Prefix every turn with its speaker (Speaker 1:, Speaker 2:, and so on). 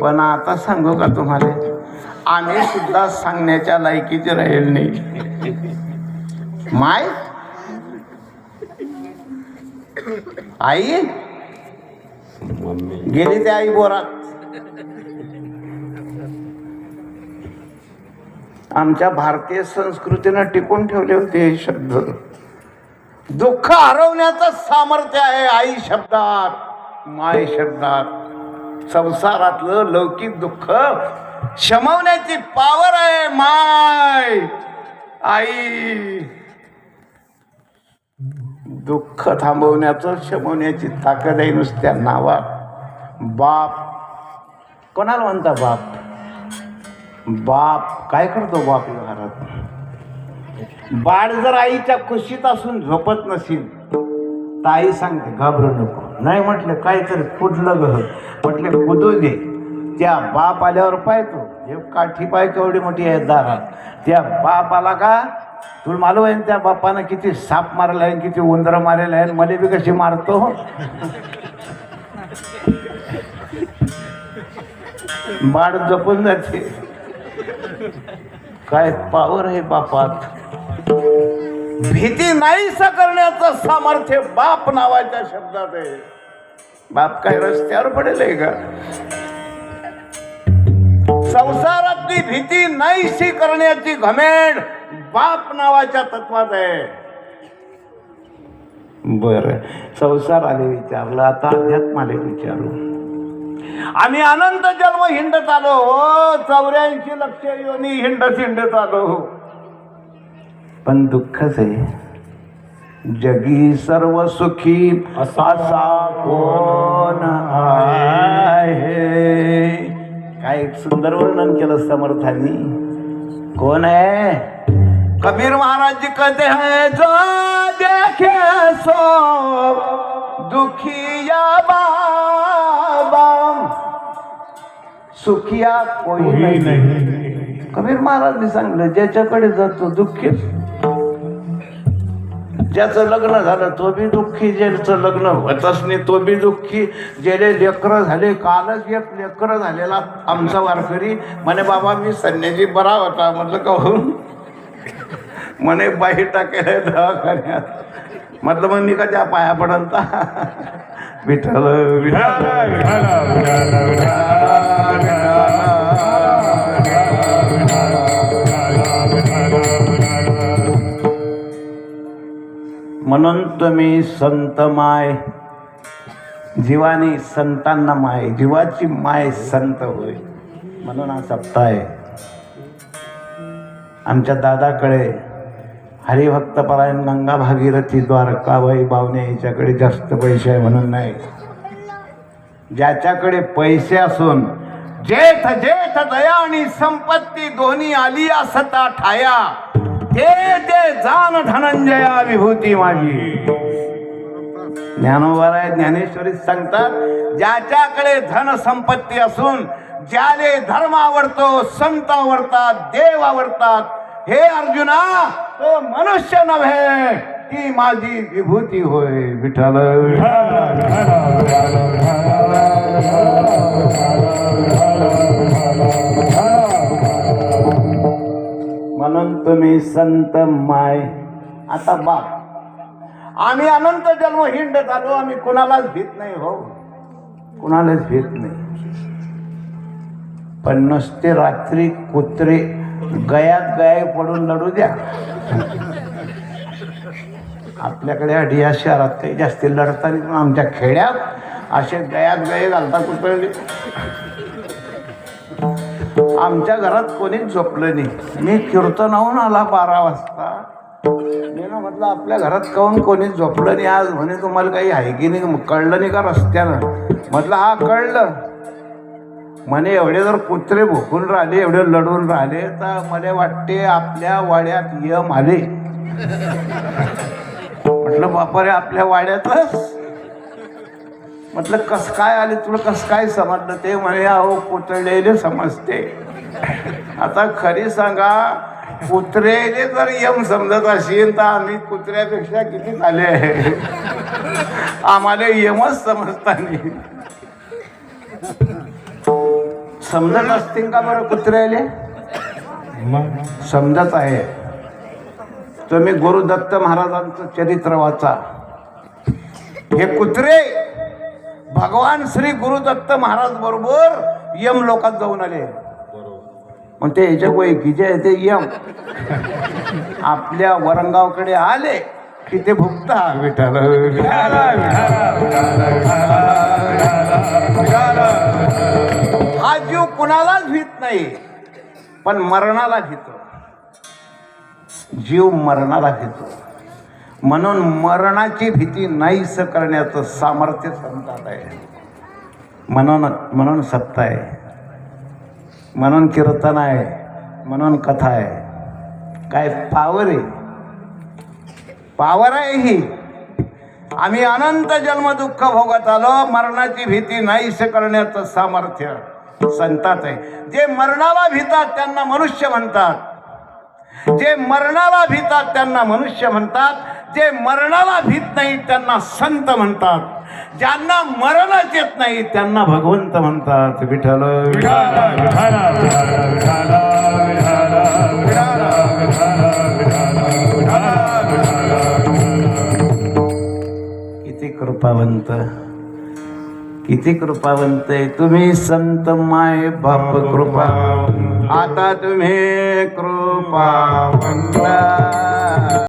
Speaker 1: पण आता सांगू का तुम्हाला? आम्ही सुद्धा सांगण्याच्या लायकीचे राहील नाही. माय? आई? गेली ते आई बोरात. आमच्या भारतीय संस्कृतीनं टिकून ठेवले होते हे शब्द. दुःख हरवण्याचं सामर्थ्य आहे आई शब्दात माय शब्दात. संसारातलं लौकिक दुःख शमवण्याची पावर आहे माय. आई दुःख थांबवण्याचं शमवण्याची ताकद आहे नुसत्या नावात. बाप कोणाला म्हणता बाप? बाप काय करतो बाप व्यवहारात घरात? बाळ जर आईच्या कुशीत असून झोपत नसेल आई सांगते घाबरू नको. नाही म्हटलं काय तर कुठलं ग. म्हटलं कुदू दे त्या बाप आल्यावर पाहतो. हे काठी पाय केवढी मोठी आहे दारात. त्या बाप आला का? तुला मालूम आहे त्या बापानं किती साप मारला आहे किती उंदरं मारेल आहे मध्ये बी कशी मारतो? बाळ जपून जाते. काय पावर आहे बापात. भीती नाहीस करण्याचं सामर्थ्य बाप नावाच्या शब्दात आहे. बाप काय रस्त्यावर पडेल आहे का? संसारातली भीती नाहीशी करण्याची घमेंड बाप नावाच्या तत्वात आहे. बर संसाराने विचारलं आता अध्यात्माने विचारू. आम्ही अनंत जन्म हिंडत आलो हो चौऱ्याऐंशी लक्ष योनी हिंडत हिंडत आलो. पण दुःखच आहे जगी सर्व सुखी असा कोण आहे? काय सुंदर वर्णन केलं समर्थांनी. कोण है कबीर महाराज जी कहते हैं जो देखे सो दुखिया बाबा सुखिया कोई नाही। कबीर महाराजांनी सांगलं ज्याच्याकडे जातो दुःखी ज्याचं लग्न झालं तो बी दुःखी ज्याचं लग्न होतच नाही तो बी दुःखी ज्याले लेकरं झाले कालच एक लेकरं झालेला आमचा वारकरी म्हणे बाबा मी संन्यासी बरा होता म्हटलं का म्हणे बाई टाकायला दवाखान्यात म्हटलं मग मी का त्या पाया पडलता विठ्ठल विठ्ठल म्हणून तुम्ही संत माय. जीवानी संतांना माय. जीवाची माय संत होय. म्हणून हा सप्ताह आहे. आमच्या दादाकडे हरिभक्तपरायण गंगा भागीरथी द्वारकाबाई बावणे याच्याकडे जास्त पैसे आहे म्हणून नाही. ज्याच्याकडे पैसे असून जेठ जेठ दया आणि संपत्ती दोन्ही आली असता ठाया. ते ते जाण धनंजया विभूती माझी ज्ञानोबाराय ज्ञानेश्वरी सांगतात ज्याच्याकडे धन संपत्ती असून ज्याले धर्म आवडतो संत आवडतात देव आवडतात हे अर्जुना तो मनुष्य नव्हे ती माझी विभूती होय विठ्ठल म्हणून संत माय. आता बाप. आम्ही अनंत जन्म हिंडत आलो आम्ही कुणालाच भीत नाही हो. कुणालाच भीत नाही. पण नुसते रात्री कुत्रे गयात गया पडून लढू द्या. आपल्याकडे अडिया शहरात काही जास्ती लढता पण आमच्या खेड्यात असे गयात गये घालतात कुत्रे आमच्या घरात कोणीच झोपलं नाही. मी कीर्तनाहून आला बारा वाजता. मी ना म्हटलं आपल्या घरात काहून कोणीच झोपलं नाही आज? म्हणे तुम्हाला काही आहे की नाही? कळलं नाही का रस्त्यानं? म्हटलं हा कळलं. म्हणे एवढे जर कुत्रे भुकून राहिले एवढे लढून राहिले तर मला वाटते आपल्या वाड्यात यम आले. म्हटलं बापारे आपल्या वाड्यातच? म्हटलं कस काय आले? तुला कस काय समजलं? ते म्हणे अहो कुत्रेले समजते. आता खरी सांगा कुत्रेले जर यम समजत असेल तर आम्ही कुत्र्यापेक्षा किती झाले आहे? आम्हाला यमच समजतानी. समजत असतील का बरं कुत्र्याले? समजत आहे. तुम्ही गुरुदत्त महाराजांचं चरित्र वाचा. हे कुत्रे भगवान श्री गुरुदत्त महाराज बरोबर यम लोकात जाऊन आले. मग ते याच्या ओळखीचे आहे ते यम. आपल्या वरंगावकडे आले की ते भुगता. विठाल हा जीव कुणालाच भीत नाही पण मरणाला भीतो. जीव मरणाला भीतो. म्हणून मरणाची भीती नाहीस करण्याचं सामर्थ्य संतात आहे. म्हणून म्हणून सत्ता आहे. म्हणून कीर्तन आहे म्हणून कथा आहे. काय पावर आहे. पावर आहे ही. आम्ही अनंत जन्म दुःख भोगत आलो मरणाची भीती नाहीस करण्याचं सामर्थ्य संतात आहे. जे मरणाला भीतात त्यांना मनुष्य म्हणतात. जे मरणाला भीतात त्यांना मनुष्य म्हणतात. जे मरणाला भीत नाही त्यांना संत म्हणतात. ज्यांना मरणच येत नाही त्यांना भगवंत म्हणतात विठ्ठल किती कृपावंत किती कृपावंत आहे. तुम्ही संत माय बाप कृपा. आता तुम्ही कृपावंत.